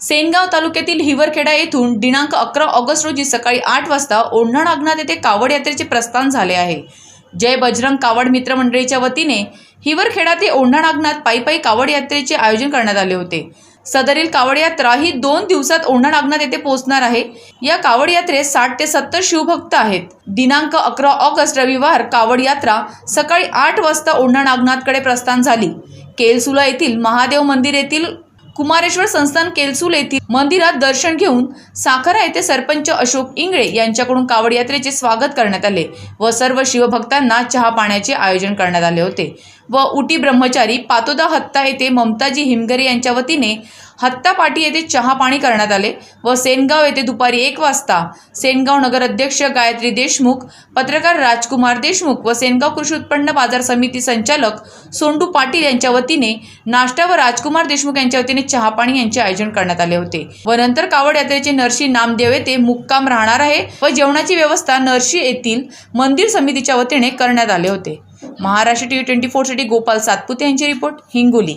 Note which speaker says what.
Speaker 1: सेनगाव तालुक्यातील हिवरखेडा येथून दिनांक अकरा ऑगस्ट रोजी सकाळी आठ वाजता ओढणा नागनाथ येथे कावड यात्रेचे प्रस्थान झाले आहे. जय बजरंग कावड मित्र मंडळीच्या वतीने हिवरखेडा ते ओढणा नागनाथ पायी पायी कावड यात्रेचे आयोजन करण्यात आले होते. सदरील कावड यात्रा ही दोन दिवसात ओढणा नागनाथ येथे पोहोचणार आहे. या कावड यात्रेत साठ ते सत्तर शिवभक्त आहेत. दिनांक अकरा ऑगस्ट रविवार कावड यात्रा सकाळी आठ वाजता ओढणा नागनाथकडे प्रस्थान झाली. केलसुला येथील महादेव मंदिर येथील कुमारेश्वर संस्थान केलसूल येथील मंदिरात दर्शन घेऊन साखरा येथे सरपंच अशोक इंगळे यांच्याकडून कावड यात्रेचे स्वागत करण्यात आले व सर्व शिवभक्तांना चहा पाण्याचे आयोजन करण्यात आले होते व उटी ब्रह्मचारी पातोदा हत्ता येथे ममताजी हिमगरे यांच्या वतीने हत्ता पाटी येथे चहा पाणी करण्यात आले व सेनगाव येथे दुपारी एक वाजता सेनगाव नगर अध्यक्ष गायत्री देशमुख पत्रकार राजकुमार देशमुख व सेनगाव कृषी उत्पन्न बाजार समिती संचालक सोंडू पाटील यांच्या वतीने नाश्ता व राजकुमार देशमुख यांच्या वतीने चहापाणी यांचे आयोजन करण्यात आले होते. व नंतर कावड यात्रेचे नरशी नामदेव येथे मुक्काम राहणार आहे व जेवणाची व्यवस्था नरशी येथील मंदिर समितीच्या वतीने करण्यात आले होते. महाराष्ट्र टी व्ही ट्वेंटी फोरसाठी गोपाल सातपुते यांची रिपोर्ट हिंगोली.